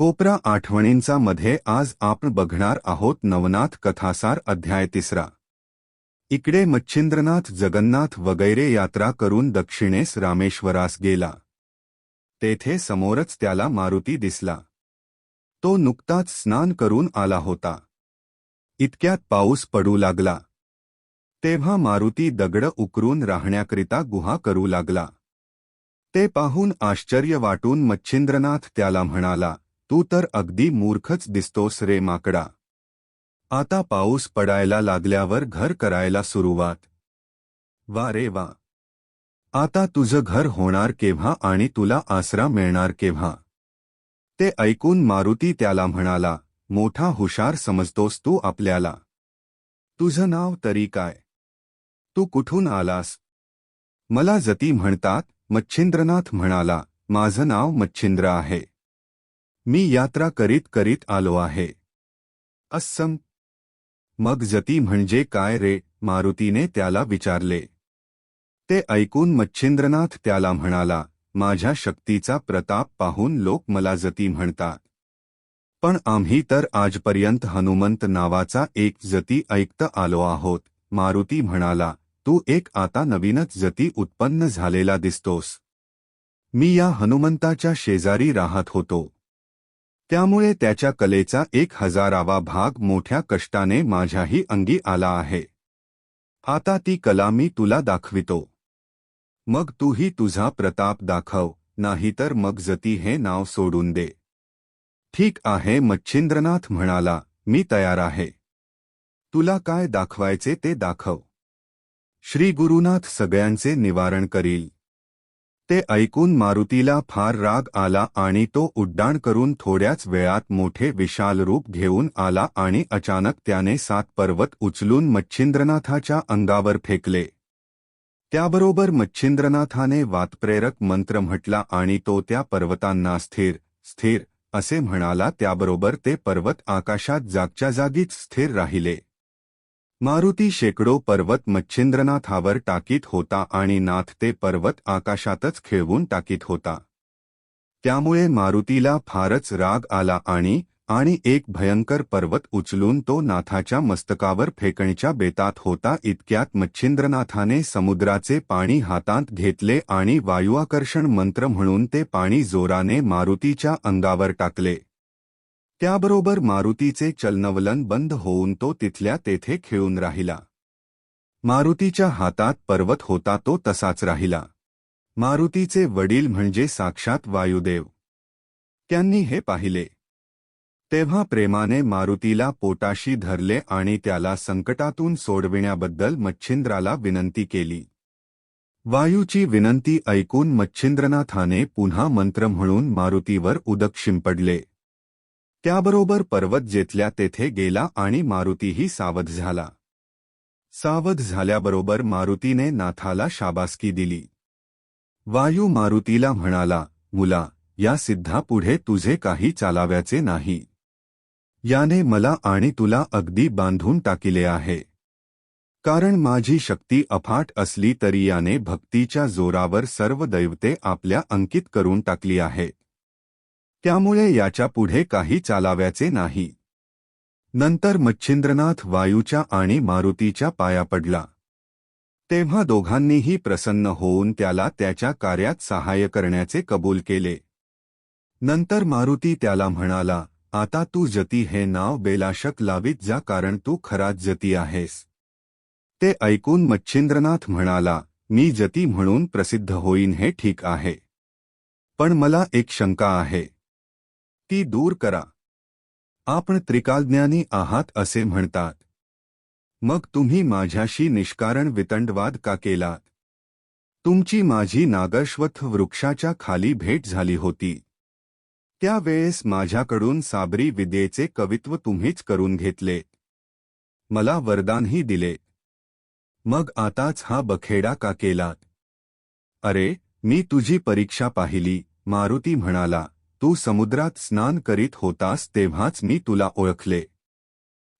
कोपरा आठवणींचा मध्ये आज आपण बघणार आहोत नवनाथ कथासार अध्याय तिसरा. इकडे मच्छिंद्रनाथ जगन्नाथ वगैरे यात्रा करून दक्षिणेस रामेश्वरास गेला. तेथे समोरच त्याला मारुती दिसला. तो नुकताच स्नान करून आला होता. इतक्यात पाऊस पडू लागला. तेव्हा मारुती दगड उकरून राहण्याकरिता गुहा करू लागला. ते पाहून आश्चर्य वाटून मच्छिंद्रनाथ त्याला म्हणाला तू तर अगदी मूर्खच दिसतोस रे माकडा. आता पाऊस पडायला लागल्यावर घर करायला सुरुवात. वा रे वा. आता तुझं घर होणार केव्हा आणि तुला आसरा मिळणार केव्हा? ते ऐकून मारुती त्याला म्हणाला मोठा हुशार समजतोस तू आपल्याला. तुझं नाव तरी काय? तू कुठून आलास? मला जती म्हणतात मच्छिंद्रनाथ म्हणाला माझं नाव मच्छिंद्र आहे. मी यात्रा करीत करीत आलो आहे. अस्सम. मग जती म्हणजे काय रे? मारुतीने त्याला विचारले. ते ऐकून मच्छिंद्रनाथ त्याला म्हणाला माझ्या शक्तीचा प्रताप पाहून लोक मला जती म्हणतात. पण आम्ही तर आजपर्यंत हनुमंत नावाचा एक जती ऐकत आलो आहोत. मारुती म्हणाला तू एक आता नवीनच जती उत्पन्न झालेला दिसतोस. मी या हनुमंताच्या शेजारी राहत होतो. त्यामुळे त्याच्या कलेचा एक हजारावा भाग मोठ्या कष्टाने माझ्याही अंगी आला आहे. आता ती कला मी तुला दाखवितो. मग तूही तुझा प्रताप दाखव नाहीतर मग जती हे नाव सोडून दे. ठीक आहे मच्छिंद्रनाथ म्हणाला मी तयार आहे. तुला काय दाखवायचे ते दाखव. श्री गुरुनाथ सगळ्यांचे निवारण करील. ते ऐकून मारुतीला फार राग आला आणि तो उड्डाण करून थोड्याच वेळात मोठे विशाल रूप घेऊन आला आणि अचानक त्याने सात पर्वत उचलून मच्छिंद्रनाथाच्या अंगावर फेकले. त्याबरोबर मच्छिंद्रनाथाने वातप्रेरक मंत्र म्हटला आणि तो त्या पर्वतांना स्थिर स्थिर असे म्हणाला त्याबरोबर ते पर्वत आकाशात जागच्या जागीच स्थिर राहिले. मारुती शेकडो पर्वत मच्छिंद्रनाथावर टाकीत होता आणि नाथ ते पर्वत आकाशातच खेळवून टाकीत होता. त्यामुळे मारुतीला फारच राग आला आणि आणि एक भयंकर पर्वत उचलून तो नाथाच्या मस्तकावर फेकणीच्या बेतात होता. इतक्यात मच्छिंद्रनाथाने समुद्राचे पाणी हातात घेतले आणि वायुआकर्षण मंत्र म्हणून ते पाणी जोराने मारुतीच्या अंगावर टाकले. त्याबरोबर मारुतीचे चलनवलन बंद होऊन तो तिथल्या तेथे खेळून राहिला. मारुतीच्या हातात पर्वत होता तो तसाच राहिला. मारुतीचे वडील म्हणजे साक्षात वायुदेव. त्यांनी हे पाहिले. तेव्हा प्रेमाने मारुतीला पोटाशी धरले आणि त्याला संकटातून सोडविण्याबद्दल मच्छिंद्राला विनंती केली. वायूची विनंती ऐकून मच्छिंद्रनाथाने पुन्हा मंत्र म्हणून मारुतीवर उदक शिंपडले. त्याबरोबर पर्वत जेथल्या तेथे गेला आणि मारुतीही सावध झाला. सावध झाल्याबरोबर मारुतीने नाथाला शाबासकी दिली. वायू मारुतीला म्हणाला मुला या सिद्धा पुढे तुझे काही चालाव्याचे नाही. याने मला आणि तुला अगदी बांधून टाकिले आहे. कारण माझी शक्ती अफाट असली तरी याने भक्तीच्या जोरावर सर्व दैवते आपल्या अंकित करून टाकली आहेत त्यामुळे याच्यापुढे काही चालाव्याचे नाही. नंतर मच्छिंद्रनाथ वायूच्या आणि मारुतीच्या पाया पडला. तेव्हा दोघांनीही प्रसन्न होऊन त्याला त्याच्या कार्यात सहाय्य करण्याचे कबूल केले. नंतर मारुती त्याला म्हणाला आता तू जती हे नाव बेलाशक लावीत जा कारण तू खराच जती आहेस. ते ऐकून मच्छिंद्रनाथ म्हणाला मी जती म्हणून प्रसिद्ध होईन हे ठीक आहे. पण मला एक शंका आहे. ती दूर करा. आपण त्रिकालज्ञानी आहात असे म्हणतात. मग तुम्ही माझ्याशी निष्कारण वितंडवाद का केलात? तुमची माझी नागश्वथ वृक्षाच्या खाली भेट झाली होती. त्यावेळेस माझ्याकडून साबरी विद्येचे कवित्व तुम्हीच करून घेतले. मला वरदानही दिले. मग आताच हा बखेडा का केलात? अरे मी तुझी परीक्षा पाहिली मारुती म्हणाला. तू समुद्रात स्नान करीत होतास तेव्हाच मी तुला ओळखले.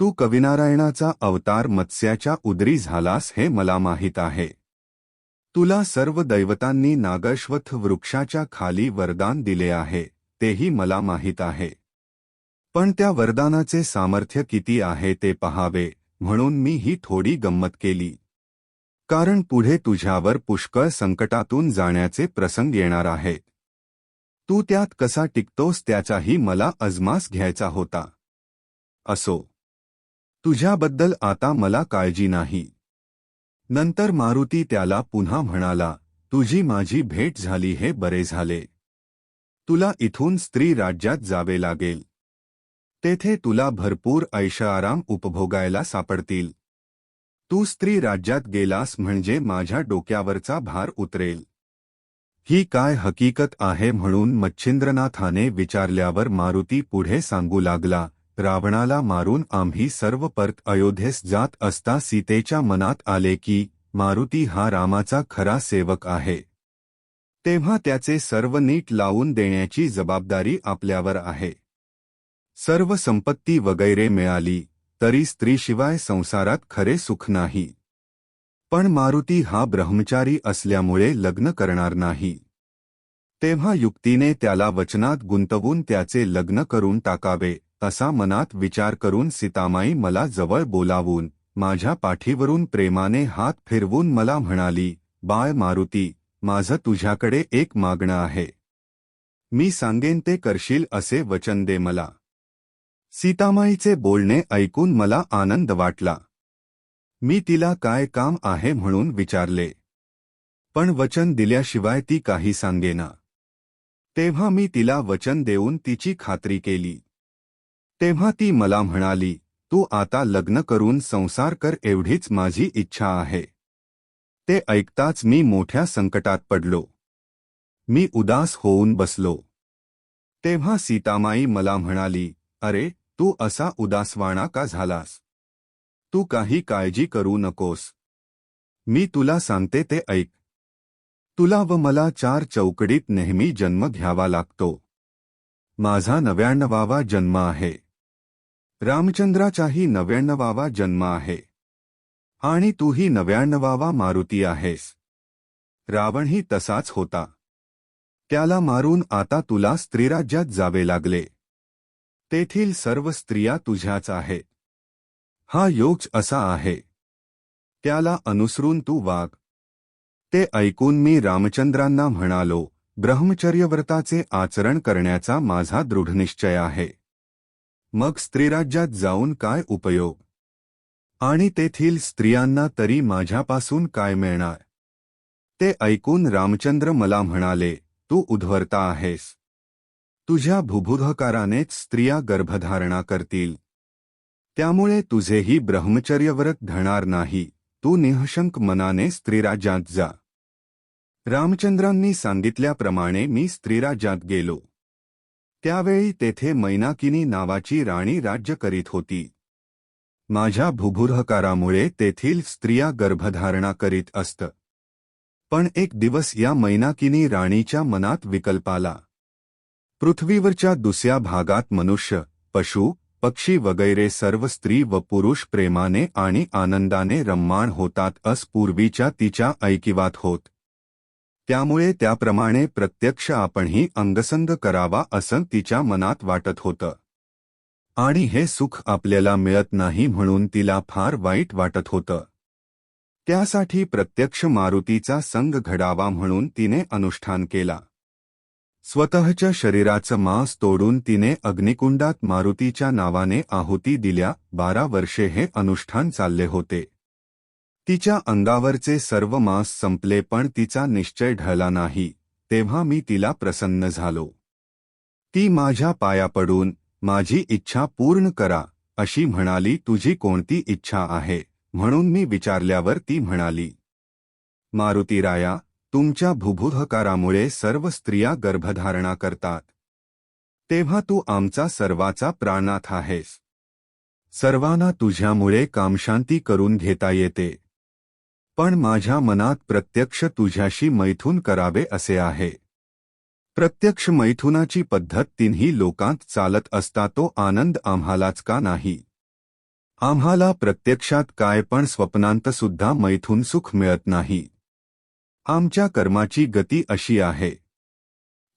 तू कविनारायणाचा अवतार मत्स्याच्या उदरी झालास हे मला माहीत आहे. तुला सर्व दैवतांनी नागश्वथ वृक्षाच्या खाली वरदान दिले आहे तेही मला माहीत आहे. पण त्या वरदानाचे सामर्थ्य किती आहे ते पहावे म्हणून मी ही थोडी गंमत केली. कारण पुढे तुझ्यावर पुष्कळ संकटातून जाण्याचे प्रसंग येणार आहेत. तू त्यात कसा टिकतोस त्याचाही मला अजमास घ्यायचा होता. असो. तुझ्याबद्दल आता मला काळजी नाही. नंतर मारुती त्याला पुन्हा म्हणाला तुझी माझी भेट झाली हे बरे झाले. तुला इथून स्त्री राज्यात जावे लागेल. तेथे तुला भरपूर ऐशाराम उपभोगायला सापडतील. तू स्त्री राज्यात गेलास म्हणजे माझ्या डोक्यावरचा भार उतरेल. ही काय हकीकत आहे म्हणून मच्छिंद्रनाथाने विचारल्यावर मारुती पुढे सांगू लागला रावणाला मारून आम्ही सर्व परत अयोध्येस जात असता सीतेच्या मनात आले की मारुती हा रामाचा खरा सेवक आहे. तेव्हा त्याचे सर्व नीट लावून देण्याची जबाबदारी आपल्यावर आहे. सर्व संपत्ती वगैरे मिळाली तरी स्त्रीशिवाय संसारात खरे सुख नाही. पण मारुती हा ब्रह्मचारी असल्यामुळे लग्न करणार नाही. तेव्हा युक्तीने त्याला वचनात गुंतवून त्याचे लग्न करून टाकावे असा मनात विचार करून सीतामाई मला जवळ बोलावून माझ्या पाठीवरून प्रेमाने हात फिरवून मला म्हणाली बाळ मारुती माझं तुझ्याकडे एक मागणं आहे. मी सांगेन ते करशील असे वचन दे मला सीतामाईचे बोलणे ऐकून मला आनंद वाटला. मी तिला काय काम आहे म्हणून विचारले. पण वचन दिल्याशिवाय ती काही सांगेना. तेव्हा मी तिला वचन देऊन तिची खात्री केली. तेव्हा ती मला म्हणाली तू आता लग्न करून संसार कर एवढीच माझी इच्छा आहे. ते ऐकताच मी मोठ्या संकटात पडलो. मी उदास होऊन बसलो. तेव्हा सीतामाई मला म्हणाली अरे तू असा उदासवाणा का झालास? तू काही काळजी करू नकोस. मी तुला सांगते ते ऐक. तुला व मला चार चौकडीत नेहमी जन्म घ्यावा लागतो. माझा नव्याण्णवावा जन्म आहे. रामचंद्राचाही नव्याण्णवावा जन्म आहे. आणि तूही नव्याण्णवावा मारुती आहेस. रावणही तसाच होता. त्याला मारून आता तुला स्त्रीराज्यात जावे लागले. तेथील सर्व स्त्रिया तुझ्याच आहेत. हा योग असा आहे. त्याला अनुसरून तू वाग. ते ऐकून मी रामचंद्रांना म्हणालो ब्रह्मचर्यव्रताचे आचरण करण्याचा माझा दृढनिश्चय आहे. मग स्त्रीराज्यात जाऊन काय उपयोग? आणि तेथील स्त्रियांना तरी माझ्यापासून काय मिळणार? ते ऐकून रामचंद्र मला म्हणाले तू उद्धवरता आहेस. तुझ्या भुभुधकारानेच स्त्रिया गर्भधारणा करतील. त्यामुळे तुझेही ब्रह्मचर्यव्रत धणार नाही. तू निहशंक मनाने स्त्रीराज्यात जा. रामचंद्रांनी सांगितल्याप्रमाणे मी स्त्रीराज्यात गेलो. त्यावेळी तेथे मैनाकिनी नावाची राणी राज्य करीत होती. माझ्या भुभुरहकारामुळे तेथील स्त्रिया गर्भधारणा करीत असत. पण एक दिवस या मैनाकिनी राणीच्या मनात विकल्प आला. पृथ्वीवरच्या दुसऱ्या भागात मनुष्य पशु पक्षी वगैरे सर्व स्त्री व पुरुष प्रेमाने आणि आनंदाने रम्माण होतात अस पूर्वीच्या तिच्या ऐकिवात होत. त्यामुळे त्याप्रमाणे प्रत्यक्ष आपणही अंगसंग करावा असं तिच्या मनात वाटत होतं. आणि हे सुख आपल्याला मिळत नाही म्हणून तिला फार वाईट वाटत होतं. त्यासाठी प्रत्यक्ष मारुतीचा संग घडावा म्हणून तिने अनुष्ठान केला. स्वतःच्या शरीराचं मांस तोडून तिने अग्निकुंडात मारुतीच्या नावाने आहुती दिल्या बारा वर्षे हे अनुष्ठान चालले होते. तिच्या अंगावरचे सर्व मांस संपले पण तिचा निश्चय ढळला नाही तेव्हा मी तिला प्रसन्न झालो. ती माझ्या पाया पडून माझी इच्छा पूर्ण करा अशी म्हणाली तुझी कोणती इच्छा आहे? म्हणून मी विचारल्यावर ती म्हणाली मारुतीराया तुमच्या भुभुधकारामुळे सर्व स्त्रिया गर्भधारणा करतात. तेव्हा तू आमचा सर्वाचा प्राणाथ आहेस. सर्वांना तुझ्यामुळे कामशांती करून घेता येते. पण माझ्या मनात प्रत्यक्ष तुझ्याशी मैथून करावे असे आहे. प्रत्यक्ष मैथुनाची पद्धत तिन्ही लोकांत चालत असता तो आनंद आम्हालाच का नाही? आम्हाला प्रत्यक्षात काय पण स्वप्नांतसुद्धा मैथून सुख मिळत नाही. आमच्या कर्माची गती अशी आहे.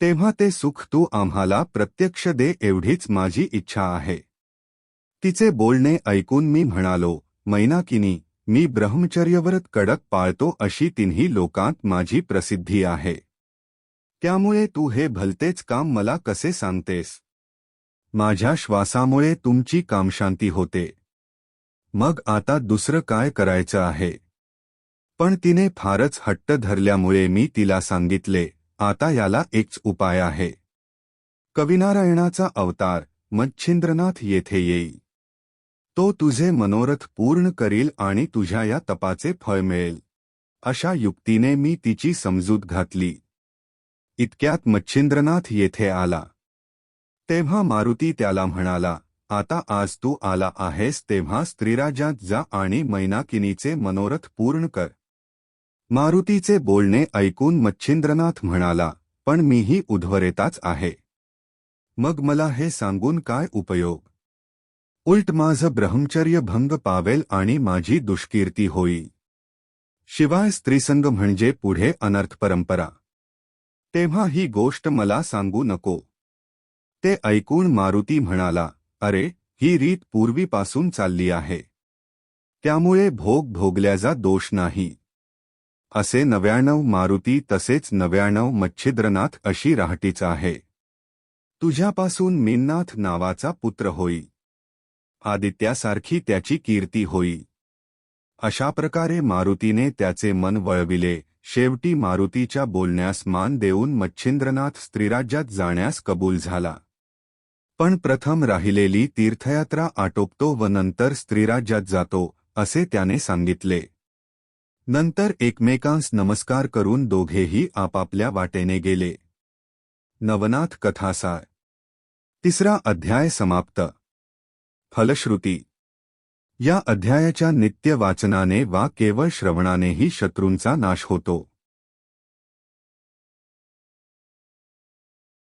तेव्हा ते सुख तू आम्हाला प्रत्यक्ष दे एवढीच माझी इच्छा आहे. तिचे बोलणे ऐकून मी म्हणालो मैनाकिनी मी ब्रह्मचर्यव्रत कडक पाळतो अशी तिन्ही लोकांत माझी प्रसिद्धी आहे. त्यामुळे तू हे भलतेच काम मला कसे सांगतेस? माझ्या श्वासामुळे तुमची कामशांती होते. मग आता दुसरं काय करायचं आहे? पण तिने फारच हट्ट धरल्यामुळे मी तिला सांगितले आता याला एकच उपाय आहे. कविनारायणाचा अवतार मच्छिंद्रनाथ येथे येईल तो तुझे मनोरथ पूर्ण करील आणि तुझ्या या तपाचे फळ मिळेल. अशा युक्तीने मी तिची समजूत घातली. इतक्यात मच्छिंद्रनाथ येथे आला. तेव्हा मारुती त्याला म्हणाला आता आज तू आला आहेस तेव्हा स्त्रीराज्यात जा आणि मैनाकिनीचे मनोरथ पूर्ण कर. मारुतीचे बोलणे ऐकून मच्छिंद्रनाथ म्हणाला पण मीही उध्वरेताच आहे. मग मला हे सांगून काय उपयोग? उलट माझं ब्रह्मचर्य भंग पावेल आणि माझी दुष्कीर्ती होई. शिवाय स्त्रीसंग म्हणजे पुढे अनर्थ परंपरा. तेव्हा ही गोष्ट मला सांगू नको. ते ऐकून मारुती म्हणाला अरे ही रीत पूर्वीपासून चालली आहे. त्यामुळे भोग भोगल्याचा दोष नाही. असे नव्याण्णव मारुती तसेच नव्याण्णव मच्छिद्रनाथ अशी राहटीच आहे. तुझ्यापासून मिन्नाथ नावाचा पुत्र होई. आदित्यासारखी त्याची कीर्ती होई. अशा प्रकारे मारुतीने त्याचे मन वळविले. शेवटी मारुतीच्या बोलण्यास मान देऊन मच्छिंद्रनाथ स्त्रीराज्यात जाण्यास कबूल झाला. पण प्रथम राहिलेली तीर्थयात्रा आटोपतो व नंतर स्त्रीराज्यात जातो असे त्याने सांगितले. नंतर एकमेकांस नमस्कार करून दोघेही आपापल्या वाटेने गेले. नवनाथ कथासार. तिसरा अध्याय समाप्त. फलश्रुती. या अध्यायाच्या नित्य वाचनाने वा केवळ श्रवणानेही शत्रूंचा नाश होतो.